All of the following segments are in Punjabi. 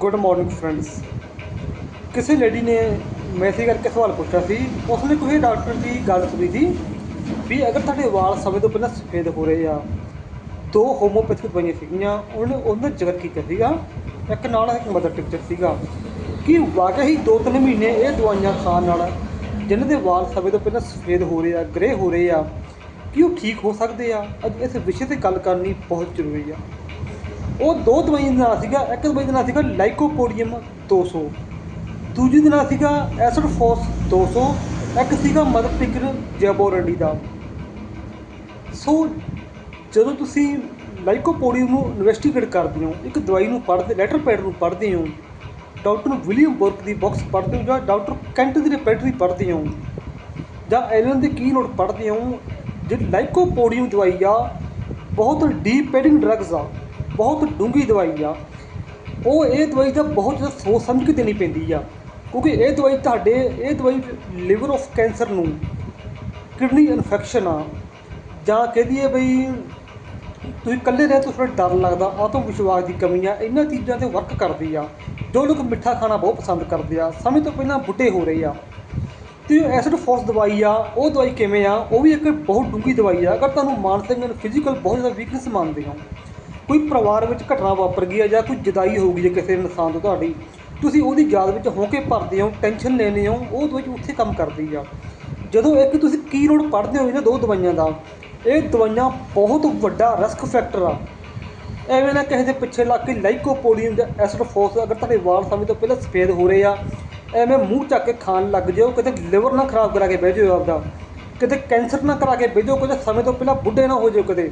ਗੁੱਡ ਮਾਰਨਿੰਗ ਫਰੈਂਡਸ ਕਿਸੇ ਲੇਡੀ ਨੇ ਮੈਸੇਜ ਕਰਕੇ ਸਵਾਲ ਪੁੱਛਿਆ ਸੀ ਉਸਨੇ ਕੋਈ ਡਾਕਟਰ ਦੀ ਗੱਲ ਸੁਣੀ ਸੀ ਵੀ ਅਗਰ ਤੁਹਾਡੇ ਵਾਲ ਸਮੇਂ ਤੋਂ ਪਹਿਲਾਂ ਸਫੇਦ ਹੋ ਰਹੇ ਆ, ਦੋ ਹੋਮੋਪੈਥਿਕ ਦਵਾਈਆਂ ਸੀਗੀਆਂ, ਉਹਨੇ, ਉਹਨਾਂ ਦਾ ਜ਼ਿਕਰ ਕੀਤਾ ਸੀਗਾ, ਇੱਕ ਨਾਲ ਇੱਕ ਮਦਰ ਟਿਕਚਰ ਸੀਗਾ, ਕਿ ਵਾਕਈ ਹੀ ਦੋ ਤਿੰਨ ਮਹੀਨੇ ਇਹ ਦਵਾਈਆਂ ਖਾਣ ਨਾਲ ਜਿਨ੍ਹਾਂ ਦੇ ਵਾਲ ਸਮੇਂ ਤੋਂ ਪਹਿਲਾਂ ਸਫੇਦ ਹੋ ਰਹੇ ਆ ਗ੍ਰੇ ਹੋ ਰਹੇ ਆ, ਕਿ ਉਹ ਠੀਕ ਹੋ ਸਕਦੇ ਆ? ਅੱਜ ਇਸ ਵਿਸ਼ੇ ਤੇ ਗੱਲ ਕਰਨੀ ਬਹੁਤ ਜ਼ਰੂਰੀ ਆ। ਉਹ ਦੋ ਦਵਾਈਆਂ ਦਾ ਨਾਂ ਸੀਗਾ, ਇੱਕ ਦਵਾਈ ਦਾ ਨਾਂ ਸੀਗਾ ਲਾਈਕੋਪੋਡੀਅਮ 200 ਦੂਜੀ ਦਾ ਨਾਂ ਸੀਗਾ ਐਸਿਡ ਫੋਸ 200 ਇੱਕ ਸੀਗਾ ਮਦਰ ਟਿਕਰ ਜੈਬੋਰਡੀ ਦਾ। ਸੋ ਜਦੋਂ ਤੁਸੀਂ ਲਾਈਕੋਪੋਡੀਅਮ ਨੂੰ ਇਨਵੈਸਟੀਗੇਟ ਕਰਦੇ ਹੋ, ਇੱਕ ਦਵਾਈ ਨੂੰ ਪੜ੍ਹਦੇ ਲੈਟਰ ਪੈਡ ਨੂੰ ਪੜ੍ਹਦੇ ਹੋ, ਡਾਕਟਰ ਵਿਲੀਅਮ ਬੁਰਕ ਦੀ ਬੁੱਕਸ ਪੜ੍ਹਦੇ ਹੋ ਜਾਂ ਡਾਕਟਰ ਕੈਂਟ ਦੀ ਰੈਪੈਟਰੀ ਪੜ੍ਹਦੇ ਹੋ, ਜਾਂ ਐਲਨ ਦੇ ਕੀ ਨੋਟ ਪੜ੍ਹਦੇ ਹੋ, ਜਿਹੜੀ ਲਾਈਕੋਪੋਡੀਅਮ ਦਵਾਈ ਆ, ਬਹੁਤ ਡੀਪ ਪੈਡਿੰਗ ਡਰੱਗਸ ਆ। ਬਹੁਤ ਡੂੰਘੀ ਦਵਾਈ ਆ। ਉਹ ਇਹ ਦਵਾਈ ਦਾ ਬਹੁਤ ਜ਼ਿਆਦਾ ਸੋਚ ਸਮਝ ਕੇ ਦੇਣੀ ਪੈਂਦੀ ਆ। ਕਿਉਂਕਿ ਇਹ ਦਵਾਈ ਤੁਹਾਡੇ, ਇਹ ਦਵਾਈ ਲਿਵਰ ਆਫ ਕੈਂਸਰ ਨੂੰ ਕਿਡਨੀ ਇਨਫੈਕਸ਼ਨ ਆ। ਜਾਂ ਕਹਦੀ ਹੈ ਬਈ ਤੁਸੀਂ ਇਕੱਲੇ ਰਹਿ ਤੋਂ ਥੋੜਾ ਡਰ ਲੱਗਦਾ, ਆਤਮ ਵਿਸ਼ਵਾਸ ਦੀ ਕਮੀ ਆ। ਇਹਨਾਂ ਚੀਜ਼ਾਂ ਤੇ ਵਰਕ ਕਰਦੀ ਆ। ਜੋ ਲੋਕ ਮਿੱਠਾ ਖਾਣਾ ਬਹੁਤ ਪਸੰਦ ਕਰਦੇ ਆ। ਸਮੇਂ ਤੋਂ ਪਹਿਲਾਂ ਬੁੱਢੇ ਹੋ ਰਹੇ ਆ। ਤੇ ਐਸਿਡ ਫੋਸ ਦਵਾਈ ਆ, ਉਹ ਦਵਾਈ ਕਿਵੇਂ ਆ? ਉਹ ਵੀ ਇੱਕ ਬਹੁਤ ਡੂੰਘੀ ਦਵਾਈ ਆ। ਅਗਰ ਤੁਹਾਨੂੰ ਮਾਨਸਿਕ ਜਾਂ ਫਿਜ਼ੀਕਲ ਬਹੁਤ ਜ਼ਿਆਦਾ ਵੀਕਨੈਸ ਮੰਨਦੇ ਹੋ ਕੋਈ ਪਰਿਵਾਰ ਵਿੱਚ ਘਟਨਾ ਵਾਪਰ ਗਈ ਹੈ ਜਾਂ ਕੋਈ ਜਦਾਈ ਹੋ ਗਈ ਹੈ ਕਿਸੇ ਇਨਸਾਨ ਤੋਂ ਤੁਹਾਡੀ, ਤੁਸੀਂ ਉਹਦੀ ਯਾਦ ਵਿੱਚ ਹੋ ਕੇ ਭਰਦੇ ਹੋ ਟੈਨਸ਼ਨ ਲੈਂਦੇ ਹੋ, ਉਹ ਦਵਾਈ ਉੱਥੇ ਕੰਮ ਕਰਦੀ ਆ। ਜਦੋਂ ਇੱਕ ਤੁਸੀਂ ਕੀ ਰੋਡ ਪੜ੍ਹਦੇ ਹੋ ਇਹਨਾਂ ਦੋ ਦਵਾਈਆਂ ਦਾ, ਇਹ ਦਵਾਈਆਂ ਬਹੁਤ ਵੱਡਾ ਰਿਸਕ ਫੈਕਟਰ ਆ। ਐਵੇਂ ਨਾ ਕਿਸੇ ਦੇ ਪਿੱਛੇ ਲੱਗ ਕੇ ਲਾਈਕੋਪੋਡੀਅਮ ਜਾਂ ਐਸਿਡ ਫੋਸ ਅਗਰ ਤੁਹਾਡੇ ਵਾਲ ਸਮੇਂ ਤੋਂ ਪਹਿਲਾਂ ਸਫੇਦ ਹੋ ਰਹੇ ਆ, ਐਵੇਂ ਮੂੰਹ ਚੱਕ ਕੇ ਖਾਣ ਲੱਗ ਜਿਓ, ਕਿਤੇ ਲਿਵਰ ਨਾ ਖਰਾਬ ਕਰਾ ਕੇ ਬਹਿ ਜਾਓ ਆਪਦਾ, ਕਿਤੇ ਕੈਂਸਰ ਨਾ ਕਰਾ ਕੇ ਬਹਿ ਜਾਓ, ਕਿਤੇ ਸਮੇਂ ਤੋਂ ਪਹਿਲਾਂ ਬੁੱਢੇ ਨਾ ਹੋ ਜਾਓ ਕਿਤੇ।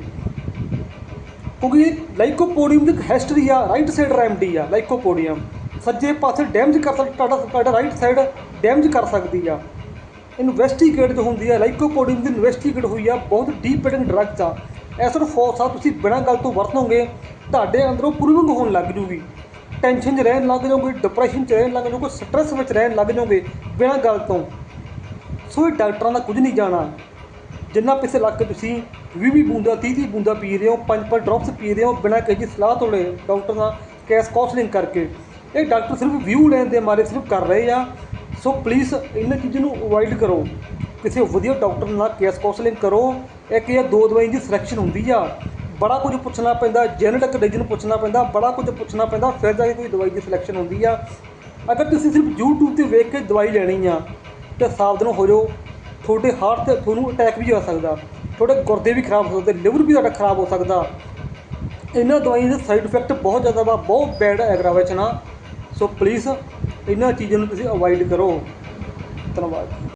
ਕਿਉਂਕਿ ਲਾਈਕੋਪੋਡੀਅਮ ਦੀ ਇੱਕ ਹਿਸਟਰੀ ਆ ਰਾਈਟ ਸਾਈਡ ਰੈਮਡੀ ਆ, ਲਾਈਕੋਪੋਡੀਅਮ। ਸੱਜੇ ਪਾਸੇ ਡੈਮੇਜ ਕਰ ਸਕਦਾ ਤੁਹਾਡਾ ਤੁਹਾਡਾ ਰਾਈਟ ਸਾਈਡ ਡੈਮੇਜ ਕਰ ਸਕਦੀ ਆ। ਇਨਵੈਸਟੀਗੇਟ ਜੋ ਹੁੰਦੀ ਆ, ਲਾਈਕੋਪੋਡੀਅਮ ਦੀ ਇਨਵੈਸਟੀਗੇਟ ਹੋਈ ਆ, ਬਹੁਤ ਡੀਪ ਪੈਟਿੰਗ ਡਰੱਗਸ ਆ। ਐਸਰ ਫੋਰਸ ਆ, ਤੁਸੀਂ ਬਿਨਾਂ ਗੱਲ ਤੋਂ ਵਰਤੋਗੇ, ਤੁਹਾਡੇ ਅੰਦਰੋਂ ਪ੍ਰੂਵਿੰਗ ਹੋਣ ਲੱਗ ਜੂਗੀ। ਟੈਨਸ਼ਨ 'ਚ ਰਹਿਣ ਲੱਗ ਜਾਓਗੇ ਡਿਪਰੈਸ਼ਨ 'ਚ ਰਹਿਣ ਲੱਗ ਜਾਓਗੇ ਸਟ੍ਰੈਸ ਵਿੱਚ ਰਹਿਣ ਲੱਗ ਜਾਓਗੇ, ਬਿਨਾਂ ਗੱਲ ਤੋਂ। ਸੋ ਇਹ ਡਾਕਟਰਾਂ ਦਾ ਕੁਝ ਨਹੀਂ ਜਾਣਾ। ਜਿੰਨਾ ਪਿੱਛੇ ਲੱਗ ਕੇ ਤੁਸੀਂ 20 ਵੀਹ ਬੂੰਦਾ 30 30 ਬੂੰਦਾ ਪੀ ਰਹੇ ਹੋ ਪੰਜ ਪੰਜ ਡ੍ਰੌਪਸ ਪੀ ਰਹੇ ਹੋ, ਬਿਨਾਂ ਕਿਸੇ ਦੀ ਸਲਾਹ ਤੋਂ ਲਏ ਡਾਕਟਰ ਨਾਲ ਕੈਸ ਕਾਉਂਸਲਿੰਗ ਕਰਕੇ। ਇਹ ਡਾਕਟਰ ਸਿਰਫ ਵਿਊ ਲੈਣ ਦੇ ਮਾਰੇ ਸਿਰਫ ਕਰ ਰਹੇ ਆ। ਸੋ ਪਲੀਜ਼ ਇਹਨਾਂ ਚੀਜ਼ਾਂ ਨੂੰ ਅਵੋਇਡ ਕਰੋ। ਕਿਸੇ ਵਧੀਆ ਡਾਕਟਰ ਨਾਲ ਕੇਸ ਕਾਉਂਸਲਿੰਗ ਕਰੋ। ਇੱਕ ਜਾਂ ਦੋ ਦਵਾਈ ਦੀ ਸਿਲੈਕਸ਼ਨ ਹੁੰਦੀ ਆ। ਬੜਾ ਕੁਝ ਪੁੱਛਣਾ ਪੈਂਦਾ ਜੈਨੇਟਿਕ ਰੀਜਨ ਪੁੱਛਣਾ ਪੈਂਦਾ, ਬੜਾ ਕੁਝ ਪੁੱਛਣਾ ਪੈਂਦਾ, ਫਿਰ ਜਾ ਕੇ ਕੋਈ ਦਵਾਈ ਦੀ ਸਿਲੈਕਸ਼ਨ ਹੁੰਦੀ ਆ। ਅਗਰ ਤੁਸੀਂ ਸਿਰਫ YouTube ਤੇ ਵੇਖ ਕੇ ਦਵਾਈ ਲੈਣੀ ਆ, ਤਾਂ ਸਾਵਧਾਨ ਹੋ ਜਾਓ। ਤੁਹਾਡੇ ਹਾਰਟ ਤੇ ਤੁਹਾਨੂੰ ਅਟੈਕ ਵੀ ਹੋ ਸਕਦਾ। ਤੁਹਾਡੇ ਗੁਰਦੇ ਵੀ ਖਰਾਬ ਹੋ ਸਕਦੇ, ਲਿਵਰ ਵੀ ਤੁਹਾਡਾ ਖਰਾਬ ਹੋ ਸਕਦਾ। ਇਹਨਾਂ ਦਵਾਈਆਂ ਦੇ ਸਾਈਡ ਇਫੈਕਟ ਬਹੁਤ ਜ਼ਿਆਦਾ ਵਾ, ਬਹੁਤ ਬੈਡ ਐਗਰਾਵੇਸ਼ਨ ਆ ਸੋ ਪਲੀਜ਼ ਇਹਨਾਂ ਚੀਜ਼ਾਂ ਨੂੰ ਤੁਸੀਂ ਅਵੋਇਡ ਕਰੋ। ਧੰਨਵਾਦ।